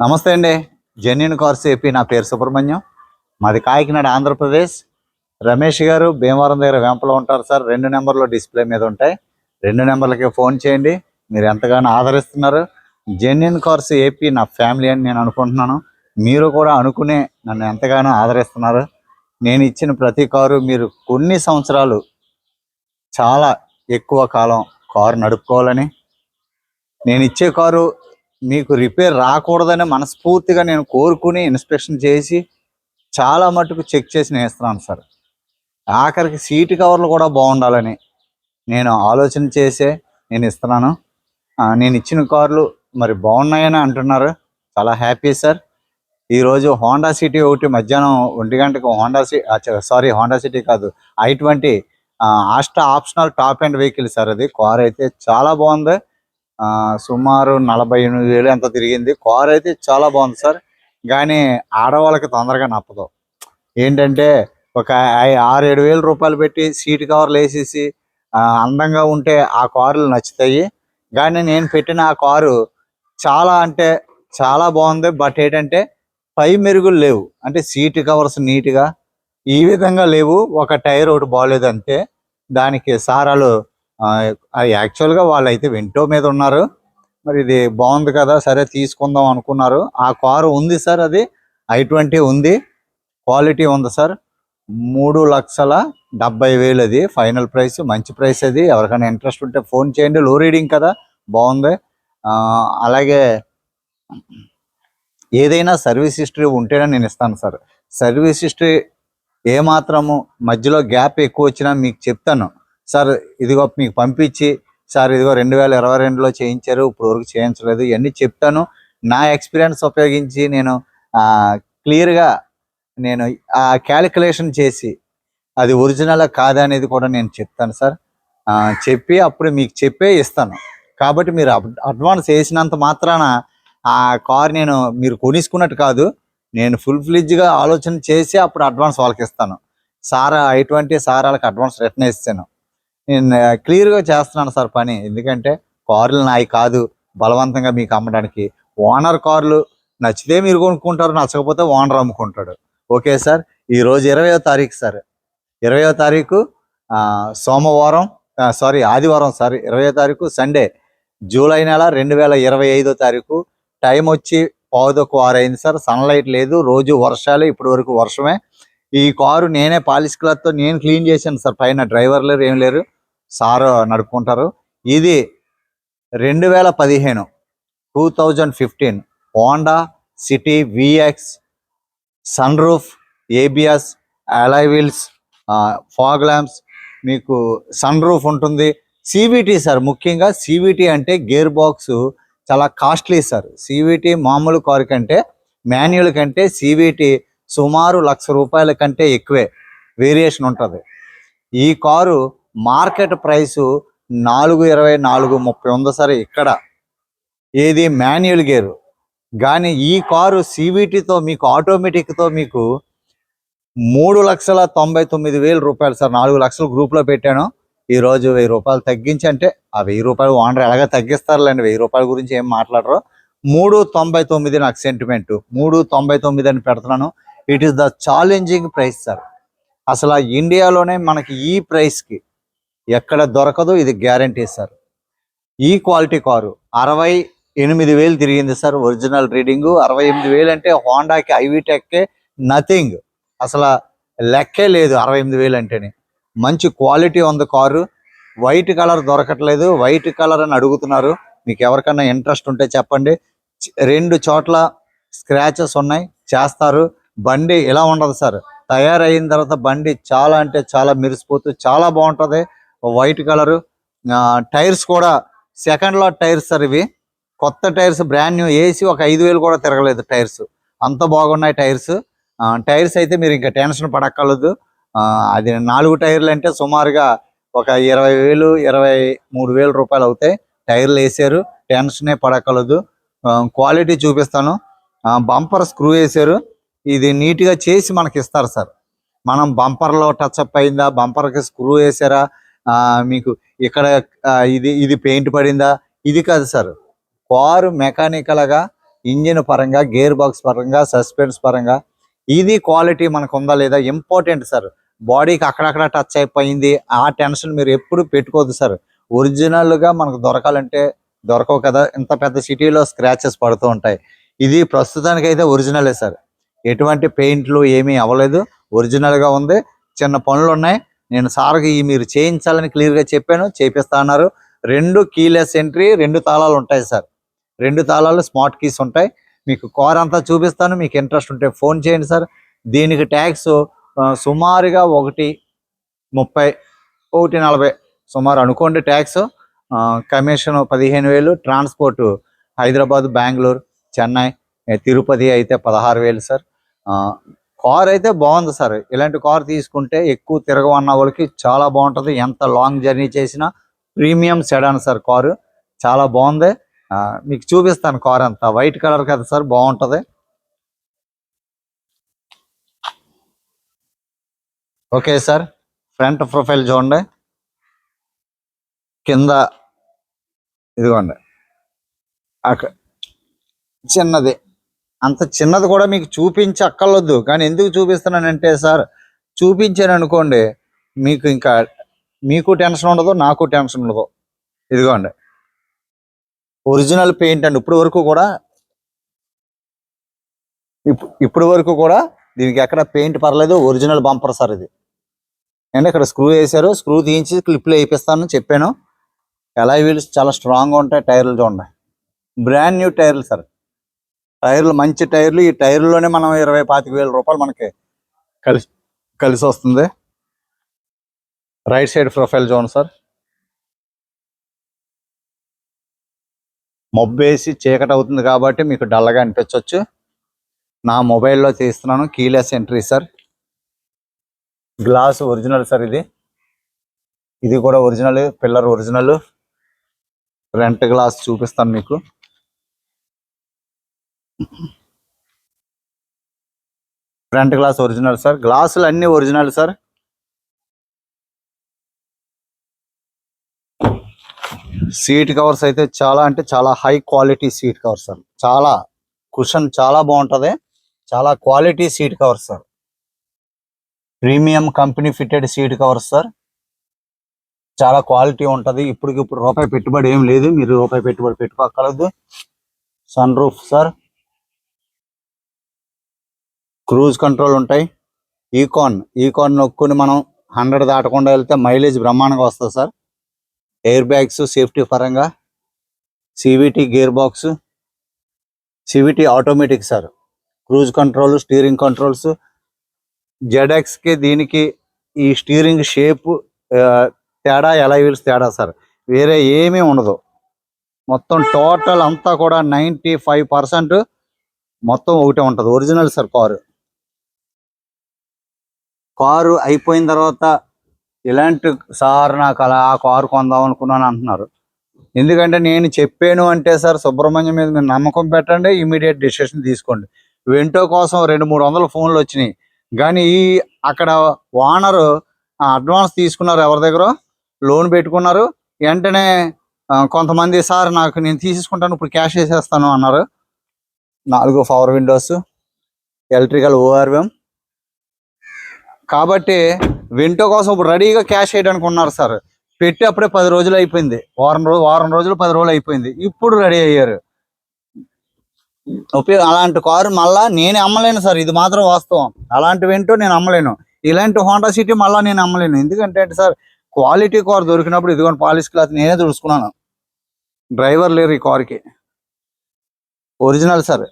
నమస్తే అండి. Genuine cars AP నా పేరు సుబ్రహ్మణ్యం. మాది కాకినాడ ఆంధ్రప్రదేశ్. రమేష్ గారు భీమవరం దగ్గర వెంపలో ఉంటారు సార్. రెండు నెంబర్లు డిస్ప్లే మీద ఉంటాయి. రెండు నెంబర్లకి ఫోన్ చేయండి. మీరు ఎంతగానో ఆదరిస్తున్నారు. జెన్యున్ కార్స్ ఏపీ నా ఫ్యామిలీ అని నేను అనుకుంటున్నాను. మీరు కూడా అనుకునే నన్ను ఎంతగానో ఆదరిస్తున్నారు. నేను ఇచ్చిన ప్రతి కారు మీరు కొన్ని సంవత్సరాలు చాలా ఎక్కువ కాలం కారు నడుపుకోవాలని. నేను ఇచ్చే కారు మీకు రిపేర్ రాకూడదని మనస్ఫూర్తిగా నేను కోరుకుని ఇన్స్పెక్షన్ చేసి చాలా మటుకు చెక్ చేసి నేను ఇస్తున్నాను సార్. ఆఖరికి సీట్ కవర్లు కూడా బాగుండాలని నేను ఆలోచన చేసే నేను ఇస్తున్నాను. నేను ఇచ్చిన కార్లు మరి బాగున్నాయని అంటున్నారు. చాలా హ్యాపీ సార్. ఈరోజు హోండా సిటీ ఒకటి మధ్యాహ్నం ఒంటి గంటకు Honda C sorry Honda City కాదు I twenty Astra optional top and vehicle sir అది. కార్ అయితే చాలా బాగుంది. సుమారు నలభై ఎనిమిది వేలు ఎంత తిరిగింది? కార్ అయితే చాలా బాగుంది సార్. కానీ ఆడవాళ్ళకి తొందరగా నప్పదు. ఏంటంటే ఒక ఆరు ఏడు వేల రూపాయలు పెట్టి సీట్ కవర్లు వేసేసి అందంగా ఉంటే ఆ కార్లు నచ్చుతాయి. కానీ నేను పెట్టిన ఆ కారు చాలా అంటే చాలా బాగుంది. బట్ ఏంటంటే పై మెరుగులు లేవు. అంటే సీట్ కవర్స్ నీట్గా ఈ విధంగా లేవు. ఒక టైర్ ఒకటి బాగాలేదు అంతే దానికి సారాలు ఆ, వాళ్ళు అయితే వాళ్ళైతే వింటో మీద ఉన్నారు. మరి ఇది బాగుంది కదా సరే తీసుకుందాం అనుకున్నారు. ఆ కారు ఉంది సార్ అది ఐ ట్వంటీ ఉంది. క్వాలిటీ ఉంది సార్. మూడు లక్షల డెబ్బై వేలు అది ఫైనల్ ప్రైస్ మంచి ప్రైస్ అది. ఎవరికైనా ఇంట్రెస్ట్ ఉంటే ఫోన్ చేయండి. లో రీడింగ్ కదా బాగుంది. అలాగే ఏదైనా సర్వీస్ హిస్టరీ ఉంటేనే నేను ఇస్తాను సార్. సర్వీస్ హిస్టరీ ఏమాత్రము మధ్యలో గ్యాప్ ఎక్కువ వచ్చినా మీకు చెప్తాను. సార్ ఇదిగో మీకు పంపించి సార్ ఇదిగో రెండు వేల ఇరవై రెండులో చేయించారు ఇప్పుడు వరకు చేయించలేదు ఇవన్నీ చెప్తాను. నా ఎక్స్పీరియన్స్ ఉపయోగించి నేను క్లియర్గా నేను ఆ క్యాలిక్యులేషన్ చేసి అది ఒరిజినల్ కాదా అనేది కూడా నేను చెప్తాను సార్. చెప్పి అప్పుడు మీకు చెప్పే ఇస్తాను. కాబట్టి మీరు అడ్వాన్స్ వేసినంత మాత్రాన ఆ కార్ నేను మీరు కొనిసుకున్నట్టు కాదు నేను ఫుల్ ఫ్లిడ్జ్గా ఆలోచన చేసి అప్పుడు అడ్వాన్స్ వాళ్ళకి ఇస్తాను. సార్ ఎటువంటి సార్ వాళ్ళకి అడ్వాన్స్ రిటర్న్ ఇస్తాను. నేను క్లియర్గా చేస్తున్నాను సార్ పని. ఎందుకంటే కార్లు నాయి కాదు. బలవంతంగా మీకు అమ్మడానికి. ఓనర్ కార్లు నచ్చితే మీరు కొనుక్కుంటారు నచ్చకపోతే ఓనర్ అమ్ముకుంటాడు. Okay sir? ఈరోజు ఇరవయో తారీఖు సార్. ఇరవయో తారీఖు సోమవారం సారీ ఆదివారం సార్. ఇరవయో తారీఖు సండే. జూలై నెల రెండు వేల ఇరవై ఐదో తారీఖు. టైం వచ్చి పావుదొక్కు ఆరు అయింది సార్. సన్లైట్ లేదు. రోజు వర్షాలే ఇప్పటి వరకు వర్షమే. ఈ కారు నేనే పాలిష్ క్లాత్తో నేను క్లీన్ చేశాను సార్. పైన డ్రైవర్ లేరు ఏం లేరు. సారు నడుపుకుంటారు. ఇది రెండు వేల పదిహేను two thousand fifteen Honda City VX sunroof ABS alloy wheels fog lamps మీకు సన్ రూఫ్ ఉంటుంది. సివిటీ సార్ ముఖ్యంగా సివిటీ అంటే గేర్ బాక్స్ చాలా కాస్ట్లీ సార్. సివిటీ మామూలు కారు కంటే మాన్యువల్ కంటే సివిటీ సుమారు లక్ష రూపాయల కంటే ఎక్కువే. వేరియేషన్ ఉంటుంది. ఈ కారు మార్కెట్ ప్రైసు నాలుగు ఇరవై నాలుగు ముప్పై ఉంది సార్ ఇక్కడ. ఏది మాన్యువల్ గేరు. కానీ ఈ కారు సివిటీతో మీకు ఆటోమేటిక్తో మీకు మూడు లక్షల తొంభై తొమ్మిది వేల రూపాయలు సార్. నాలుగు లక్షలు గ్రూప్లో పెట్టాను. ఈ రోజు వెయ్యి రూపాయలు తగ్గించి అంటే ఆ వెయ్యి రూపాయలు ఓనర్ ఎలాగ తగ్గిస్తారులేండి వెయ్యి రూపాయల గురించి ఏం మాట్లాడరు. మూడు తొంభై తొమ్మిది నాకు సెంటిమెంట్ మూడు తొంభై తొమ్మిది అని పెడుతున్నాను. It is the challenging price sir అసలు ఆ ఇండియాలోనే మనకి ఈ ప్రైస్కి ఎక్కడ దొరకదు ఇది గ్యారంటీ సార్. ఈ క్వాలిటీ కారు అరవై ఎనిమిది వేలు తిరిగింది సార్ ఒరిజినల్ రీడింగు. అరవై ఎనిమిది వేలు అంటే హోండాకి ఐవీటెక్కే నథింగ్. అసలు లెక్కే లేదు అరవై ఎనిమిది వేలు అంటేనే. మంచి క్వాలిటీ ఉంది కారు. వైట్ కలర్ దొరకట్లేదు. వైట్ కలర్ అని అడుగుతున్నారు. మీకు ఎవరికన్నా ఇంట్రెస్ట్ ఉంటే చెప్పండి. రెండు చోట్ల స్క్రాచెస్ ఉన్నాయి. చేస్తారు. బండి ఇలా ఉండదు సార్. తయారైన తర్వాత బండి చాలా అంటే చాలా మెరిసిపోతూ చాలా బాగుంటుంది. వైట్ కలరు టైర్స్ కూడా సెకండ్ లాట్ టైర్స్ సార్ ఇవి. కొత్త టైర్స్ బ్రాండ్ న్యూ వేసి ఒక ఐదు వేలు కూడా తిరగలేదు టైర్స్. అంత బాగున్నాయి టైర్స్. టైర్స్ అయితే మీరు ఇంకా టెన్షన్ పడక్కర్లేదు. ఆ, అది నాలుగు టైర్లు అంటే సుమారుగా ఒక ఇరవై వేలు ఇరవై మూడు వేల రూపాయలు అవుతాయి. టైర్లు వేసారు. టెన్షనే పడక్కర్లేదు. క్వాలిటీ చూపిస్తాను. బంపర్ స్క్రూ వేసారు. ఇది నీట్గా చేసి మనకి ఇస్తారు సార్. మనం బంపర్లో టచ్ అప్ అయిందా? బంపర్కి స్క్రూ వేసారా? మీకు ఇక్కడ ఇది ఇది పెయింట్ పడిందా? ఇది కాదు సార్. కారు మెకానికల్గా ఇంజిన్ పరంగా గేర్ బాక్స్ పరంగా సస్పెన్స్ పరంగా ఇది క్వాలిటీ మనకు ఉందా లేదా? Important sir. బాడీకి అక్కడక్కడ టచ్ అయిపోయింది. ఆ టెన్షన్ మీరు ఎప్పుడు పెట్టుకోవద్దు సార్. ఒరిజినల్గా మనకు దొరకాలంటే దొరకవు కదా. ఇంత పెద్ద సిటీలో స్క్రాచెస్ పడుతూ ఉంటాయి. ఇది ప్రస్తుతానికి అయితే ఒరిజినలే సార్. ఎటువంటి పెయింట్లు ఏమీ అవ్వలేదు. ఒరిజినల్గా ఉంది. చిన్న పనులు ఉన్నాయి నేను సార్కి ఈ మీరు చేయించాలని క్లియర్గా చెప్పాను చేపిస్తా అన్నారు. రెండు కీలెస్ ఎంట్రీ రెండు తాళాలు ఉంటాయి సార్. రెండు తాళాలు స్మార్ట్ కీస్ ఉంటాయి. మీకు కార్ అంతా చూపిస్తాను మీకు ఇంట్రెస్ట్ ఉంటే ఫోన్ చేయండి సార్. దీనికి ట్యాక్స్ సుమారుగా ఒకటి ముప్పై ఒకటి నలభై. సుమారు అనుకోండి ట్యాక్స్ కమిషన్ పదిహేను వేలు ట్రాన్స్పోర్ట్ హైదరాబాద్ బెంగళూరు చెన్నై తిరుపతి అయితే పదహారు వేలు సార్. కార్ అయితే బాగుంది సార్. ఇలాంటి కార్ తీసుకుంటే ఎక్కువ తిరగవన్న వాళ్ళకి చాలా బాగుంటుంది. ఎంత లాంగ్ జర్నీ చేసినా ప్రీమియం సెడాన్ సార్ కారు. చాలా బాగుంది. ఆ, మీకు చూపిస్తాను కార్ అంతా. వైట్ కలర్ కదా సార్ బాగుంటది. ఓకే సార్ ఫ్రంట్ ప్రొఫైల్ చూడండి. కింద ఇదిగోండి. అక్కడ చిన్నది. అంత చిన్నది కూడా మీకు చూపించి అక్కర్లొద్దు కానీ ఎందుకు చూపిస్తున్నానంటే సార్ చూపించాను అనుకోండి మీకు ఇంకా మీకు టెన్షన్ ఉండదు నాకు టెన్షన్ ఉండదు. ఇదిగోండి. ఒరిజినల్ పెయింట్ అండి. ఇప్పుడు వరకు కూడా ఇప్పుడు వరకు కూడా దీనికి ఎక్కడ పెయింట్ పర్లేదు ఒరిజినల్ బంపర్ సార్ ఇది. అండ్ ఇక్కడ స్క్రూ వేశారు స్క్రూ తీయించి క్లిప్లు వేయిస్తాను చెప్పాను. ఎలా వీల్స్ చాలా స్ట్రాంగ్గా ఉంటాయి టైర్లు చూడండి. బ్రాండ్ న్యూ టైర్లు సార్. టైర్లు మంచి టైర్లు ఈ టైర్లోనే మనం ఇరవై పాతిక వేల రూపాయలు మనకి కలిసి కలిసి వస్తుంది. రైట్ సైడ్ ప్రొఫైల్ చూడండి సార్. మొబ్బేసి చీకటి అవుతుంది కాబట్టి మీకు డల్గా అనిపించవచ్చు నా మొబైల్లో తీస్తున్నాను keyless entry sir. Glass original sir ఇది. ఇది కూడా ఒరిజినల్ పిల్లర్ ఒరిజినల్. రెంట్ గ్లాస్ చూపిస్తాను మీకు. ఫ్రంట్ గ్లాస్ ఒరిజినల్ సార్ గ్లాసులు అన్ని ఒరిజినల్ సార్ సీట్ కవర్స్ అయితే చాలా అంటే చాలా high quality seat covers sir చాలా కుషన్ చాలా బాగుంటుంది. చాలా quality seat covers sir premium company fitted seat covers sir చాలా క్వాలిటీ ఉంటుంది. ఇప్పటికి ఇప్పుడు రూపాయి పెట్టుబడి ఏం లేదు. మీరు రూపాయి పెట్టుబడి పెట్టుకోగలదు sun roof sir cruise control ఉంటాయి. ఈకాన్ ఈకాన్ నొక్కుని మనం హండ్రెడ్ దాటకుండా వెళ్తే మైలేజ్ బ్రహ్మాండంగా వస్తుంది సార్. ఎయిర్ బ్యాగ్స్ సేఫ్టీ పరంగా CVT gear box CVT automatic sir. Cruise control steering controls. జెడ్ఎక్స్కి దీనికి ఈ స్టీరింగ్ షేప్ తేడా ఎలా వీల్స్ తేడా సార్. వేరే ఏమీ ఉండదు. మొత్తం టోటల్ అంతా కూడా నైంటీ ఫైవ్ పర్సెంట్ మొత్తం ఒకటే ఉంటుంది. Original sir car. కారు అయిపోయిన తర్వాత ఇలాంటి సార్ నాకు అలా ఆ కారు కొందాం అనుకున్నాను అంటున్నారు. ఎందుకంటే నేను చెప్పాను అంటే సార్ సుబ్రహ్మణ్యం మీద మీరు నమ్మకం పెట్టండి ఇమీడియట్ డిసిషన్ తీసుకోండి. వెంటో కోసం రెండు మూడు వందల ఫోన్లు వచ్చినాయి. కానీ ఈ అక్కడ ఓనర్ అడ్వాన్స్ తీసుకున్నారు ఎవరి దగ్గర? లోన్ పెట్టుకున్నారు. వెంటనే కొంతమంది సార్ నాకు నేను తీసుకుంటాను ఇప్పుడు క్యాష్ వేసేస్తాను అన్నారు. నాలుగు పవర్ విండోస్ ఎలక్ట్రికల్ ఓఆర్ఎం కాబట్టి వింటో కోసం ఇప్పుడు రెడీగా క్యాష్ చేయడానికి ఉన్నారు సార్. పెట్టి అప్పుడే పది రోజులు అయిపోయింది. వారం రోజు వారం రోజులు పది రోజులు అయిపోయింది. ఇప్పుడు రెడీ అయ్యారు. ఉపయోగం అలాంటి కారు మళ్ళా నేను అమ్మలేను సార్. ఇది మాత్రం వాస్తవం. అలాంటి వింటో నేను అమ్మలేను. ఇలాంటి హోండా సిటీ మళ్ళా నేను అమ్మలేను. ఎందుకంటే సార్ క్వాలిటీ కార్ దొరికినప్పుడు ఇదిగోండి పాలిష్ క్లాత్ నేనే తుడుచుకున్నాను డ్రైవర్ లేరు ఈ కార్కి. Original sir.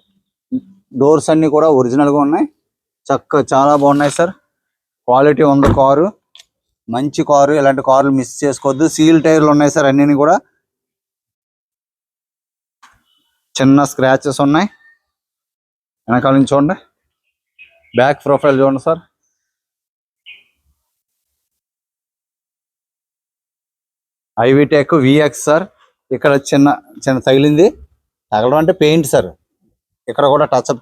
డోర్స్ అన్ని కూడా ఒరిజినల్గా ఉన్నాయి. చక్క చాలా బాగున్నాయి సార్. క్వాలిటీ ఉంది కారు. మంచి కారు. ఇలాంటి కార్లు మిస్ చేసుకోవద్దు. సీల్ టైర్లు ఉన్నాయి సార్ అన్ని కూడా. చిన్న స్క్రాచెస్ ఉన్నాయి. వెనకాల నుంచి చూడండి. బ్యాక్ ప్రొఫైల్ చూడండి సార్. I-VTEC VX sir. ఇక్కడ చిన్న చిన్న తగిలింది. తగలడం అంటే పెయింట్ సార్. ఇక్కడ కూడా టచ్ అప్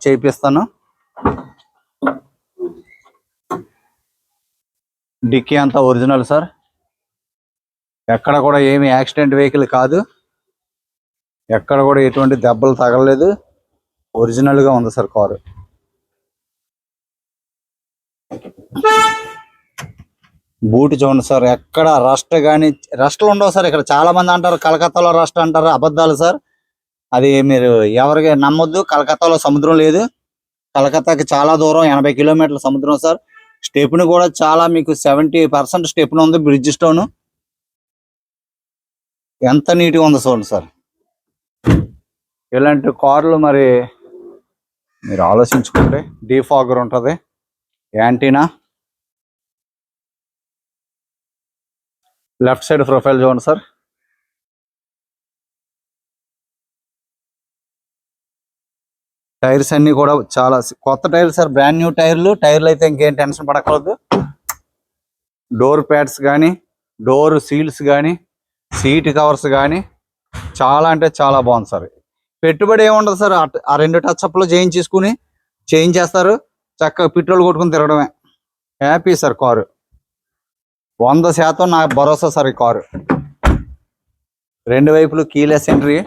డిక్కీ అంతా ఒరిజినల్ సార్. ఎక్కడ కూడా ఏమి యాక్సిడెంట్ వెహికల్ కాదు. ఎక్కడ కూడా ఎటువంటి దెబ్బలు తగలలేదు. ఒరిజినల్గా ఉంది సార్ కారు. బూట్ చూడండి సార్ ఎక్కడ రస్ట్ కానీ రస్ట్లు ఉండవు సార్ ఇక్కడ చాలా మంది అంటారు కలకత్తాలో రస్ట్ అంటారు అబద్ధాలు సార్. అది మీరు ఎవరికి నమ్మొద్దు కలకత్తాలో సముద్రం లేదు. కలకత్తాకి చాలా దూరం ఎనభై కిలోమీటర్ల సముద్రం సార్. స్టెప్ని కూడా చాలా మీకు సెవెంటీ పర్సెంట్ స్టెప్ను ఉంది బ్రిడ్జ్ స్టోన్. ఎంత నీట్గా ఉంది చూడండి సార్. ఇలాంటి కార్లు మరి మీరు ఆలోచించుకుంటే డీఫాగర్ ఉంటుంది యాంటీనా. లెఫ్ట్ సైడ్ ప్రొఫైల్ చూడండి సార్. టైర్స్ అన్ని కూడా చాలా కొత్త టైర్లు సార్ బ్రాండ్ న్యూ టైర్లు. టైర్లు అయితే ఇంకేం టెన్షన్ పడకూడదు. డోర్ ప్యాడ్స్ కానీ డోర్ సీల్స్ కానీ సీట్ కవర్స్ కానీ చాలా అంటే చాలా బాగుంది సార్. పెట్టుబడి ఏముండదు సార్ ఆ- ఆ రెండు టచ్ అప్లు చేయించేసుకుని చేయించేస్తారు చక్కగా పెట్రోల్ కొట్టుకుని తిరగడమే. Happy sir car. వంద శాతం నా భరోసా సార్ ఈ కారు. రెండు వైపులు keyless entry.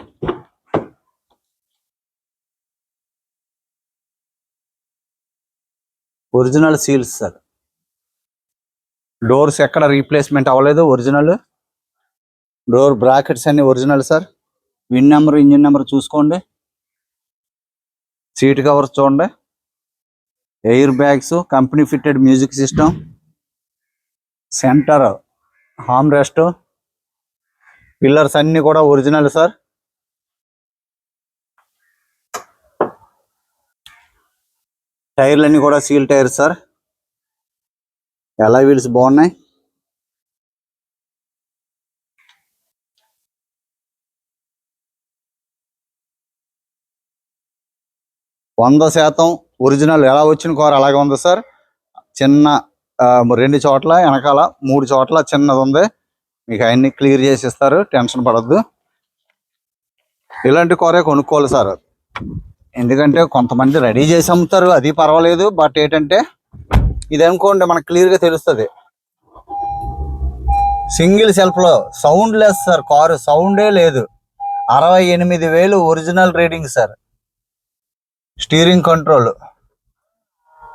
Original seals sir. Doors ఎక్కడ రీప్లేస్మెంట్ అవ్వలేదు ఒరిజినల్. డోర్ బ్రాకెట్స్ అన్ని original sir. VIN number engine number చూసుకోండి. సీట్ కవర్స్ చూడండి. Air bags company fitted music system. Centre arm rest. Pillars అన్ని కూడా ఒరిజినల్ సార్. టైర్లు అన్ని కూడా సీల్ టైర్ సార్. ఎలా వీల్స్ బాగున్నాయి? వంద శాతం ఒరిజినల్ ఎలా వచ్చిన కార్ అలాగే ఉంది సార్. చిన్న రెండు చోట్ల వెనకాల మూడు చోట్ల చిన్నది ఉంది. మీకు అవన్నీ క్లియర్ చేసి ఇస్తారు టెన్షన్ పడద్దు. ఇలాంటి కారే కొనుక్కోవాలి సార్. ఎందుకంటే కొంతమంది రెడీ చేసి అమ్ముతారు అది పర్వాలేదు. బట్ ఏంటంటే ఇది అనుకోండి మనకు క్లియర్గా తెలుస్తుంది. సింగిల్ సెల్ఫ్లో సౌండ్ లెస్ సార్ కారు సౌండే లేదు. అరవై ఎనిమిది వేలు original reading sir. Steering control.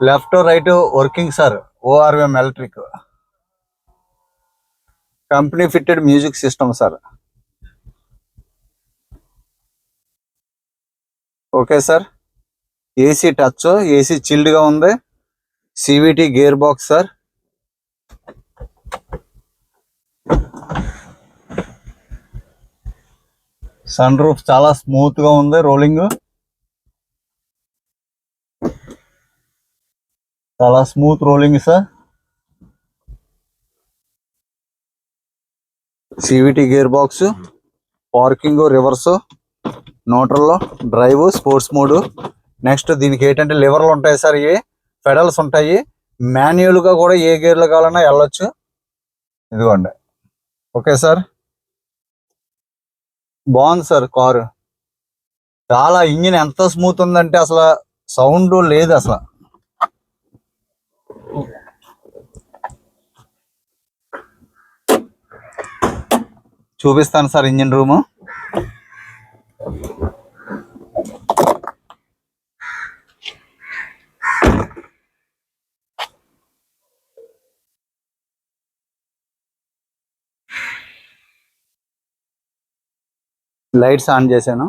Left right working sir ORM electric. Company fitted music system sir. Okay sir. AC touch AC చిల్డ్గా ఉంది. CVT gear box sir. Sun roof చాలా స్మూత్గా ఉంది rolling చాలా smooth rolling sir. CVT gear box parking reverse neutral drive sports mode. Next దీనికి ఏంటంటే లివర్లు ఉంటాయి sir ఇవి. ఫెడల్స్ ఉంటాయి. మాన్యువల్గా కూడా ఏ గేర్లు కావాలన్నా వెళ్ళొచ్చు. ఇదిగోండి. Okay sir. బాగుంది సార్ కారు. చాలా ఇంజిన్ ఎంత స్మూత్ ఉందంటే అసలు సౌండ్ లేదు అసలు. చూపిస్తాను sir engine room. Lights on చేశాను.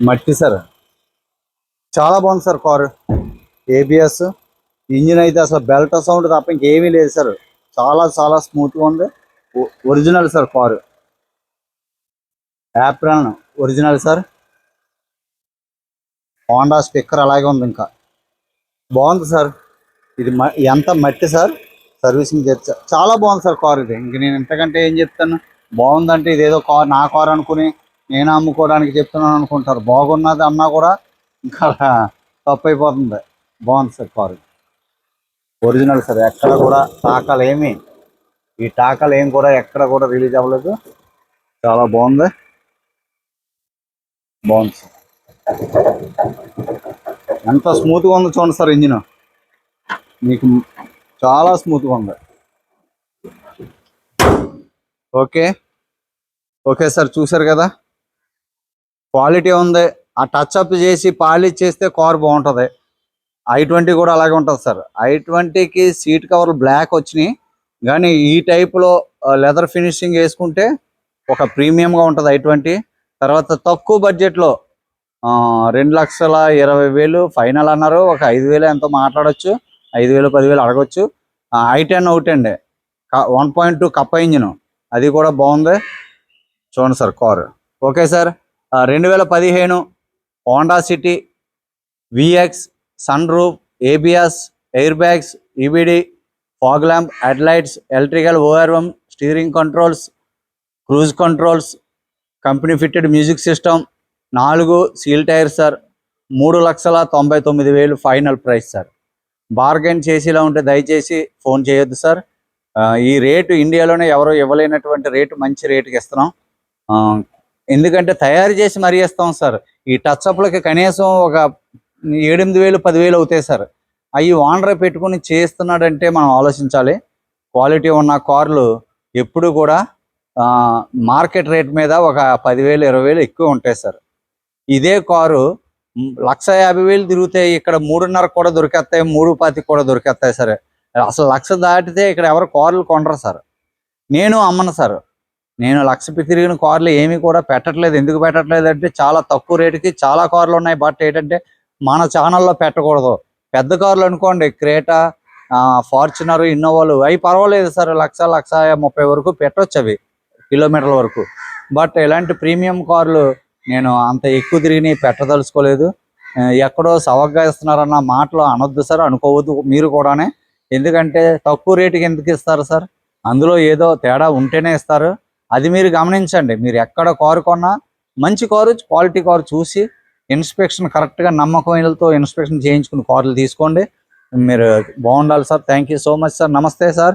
మట్టి సార్. చాలా బాగుంది సార్ కారు. ఏబిఎస్ ఇంజిన్ అయితే అసలు బెల్ట్ సౌండ్ తప్ప ఇంకేమీ లేదు సార్. చాలా చాలా స్మూత్గా ఉంది. Original sir car. Apron original sir. Honda sticker అలాగే ఉంది ఇంకా. బాగుంది సార్. ఇది మ- ఎంత మట్టి సార్? సర్వీసింగ్ చేస్తా చాలా బాగుంది సార్ కార్ ఇది. ఇంక నేను ఇంతకంటే ఏం చెప్తాను? బాగుందంటే ఇదేదో కార్ నా కార్ అనుకుని నేను అమ్ముకోవడానికి చెప్తున్నాను అనుకుంటారు. బాగున్నది అన్నా కూడా ఇంకా తప్పు అయిపోతుంది బాగుంది సార్ కారు. ఒరిజినల్ సార్ ఎక్కడ కూడా టాకాలు ఏమి ఈ టాకాలు ఏం కూడా ఎక్కడ కూడా రిలీజ్ అవ్వలేదు. చాలా బాగుంది. బాగుంది సార్. ఎంత స్మూత్గా ఉందో చూడండి సార్ ఇంజిన్. మీకు చాలా స్మూత్గా ఉంది. ఓకే. ఓకే సార్ చూసారు కదా. క్వాలిటీ ఉంది. ఆ టచ్ అప్ చేసి పాలిష్ చేస్తే కార్ బాగుంటుంది. ఐ ట్వంటీ కూడా అలాగే ఉంటుంది సార్. ఐ ట్వంటీకి సీట్ కవర్లు బ్లాక్ వచ్చినాయి. కానీ ఈ టైప్లో లెదర్ ఫినిషింగ్ వేసుకుంటే ఒక ప్రీమియంగా ఉంటుంది ఐ ట్వంటీ. తర్వాత తక్కువ బడ్జెట్లో రెండు లక్షల ఇరవై వేలు ఫైనల్ అన్నారు. ఒక ఐదు వేలు ఎంతో మాట్లాడచ్చు. ఐదు వేలు పదివేలు అడగచ్చు. ఐ టెన్ ఒకటి అండి. వన్ పాయింట్ టూ కప్ప ఇంజిన్ అది కూడా బాగుంది. చూడండి సార్ కార్. Okay sir. రెండు వేల పదిహేను Honda City VX sun roof ABS air bags EBD fog lamp headlights electrical ORM steering controls cruise controls company fitted music system నాలుగు సీల్ టైర్ సార్ మూడు లక్షల తొంభై తొమ్మిది వేలు ఫైనల్ ప్రైస్ సార్ బార్గెన్ చేసేలా ఉంటే దయచేసి ఫోన్ చేయొద్దు సార్ ఈ రేటు ఇండియాలోనే ఎవరు ఇవ్వలేనటువంటి రేటు మంచి రేటుకి ఇస్తున్నాం. ఎందుకంటే తయారు చేసి మరీ ఇస్తాం సార్ ఈ టచ్ అప్లకి కనీసం ఒక ఏడెనిమిది వేలు పదివేలు అవుతాయి సార్. అవి ఓనర్ పెట్టుకుని చేస్తున్నాడంటే మనం ఆలోచించాలి. క్వాలిటీ ఉన్న కార్లు ఎప్పుడు కూడా మార్కెట్ రేట్ మీద ఒక పదివేలు ఇరవై వేలు ఎక్కువ ఉంటాయి సార్. ఇదే కారు లక్ష యాభై వేలు తిరుగుతాయి ఇక్కడ మూడున్నర కూడా దొరికేస్తాయి మూడు పాతికి కూడా దొరికేస్తాయి సరే. అసలు లక్ష దాటితే ఇక్కడ ఎవరు కార్లు కొనరు సార్. నేను అమ్మను సార్. నేను లక్ష తిరిగిన కార్లు ఏమీ కూడా పెట్టట్లేదు. ఎందుకు పెట్టట్లేదు అంటే చాలా తక్కువ రేటుకి చాలా కార్లు ఉన్నాయి. బట్ ఏంటంటే మన ఛానల్లో పెట్టకూడదు. పెద్ద కార్లు అనుకోండి క్రేటా ఫార్చునర్ ఇన్నోవాలు అవి పర్వాలేదు సార్ లక్ష లక్ష ముప్పై వరకు పెట్టొచ్చు అవి కిలోమీటర్ల వరకు. బట్ ఇలాంటి ప్రీమియం కార్లు నేను అంత ఎక్కువ తిరిగి పెట్టదలుచుకోలేదు. ఎక్కడో సవగ్గా ఇస్తున్నారన్న మాటలు అనొద్దు సార్ అనుకోవద్దు మీరు కూడానే. ఎందుకంటే తక్కువ రేటుకి ఎందుకు ఇస్తారు సార్? అందులో ఏదో తేడా ఉంటేనే ఇస్తారు. అది మీరు గమనించండి మీరు ఎక్కడ కారు కొన్నా మంచి కారు క్వాలిటీ కారు చూసి ఇన్స్పెక్షన్ కరెక్ట్గా నమ్మకంతో ఇన్స్పెక్షన్ చేయించుకుని కార్లు తీసుకోండి. మీరు బాగుండాలి sir. Thank you so much sir. నమస్తే సార్.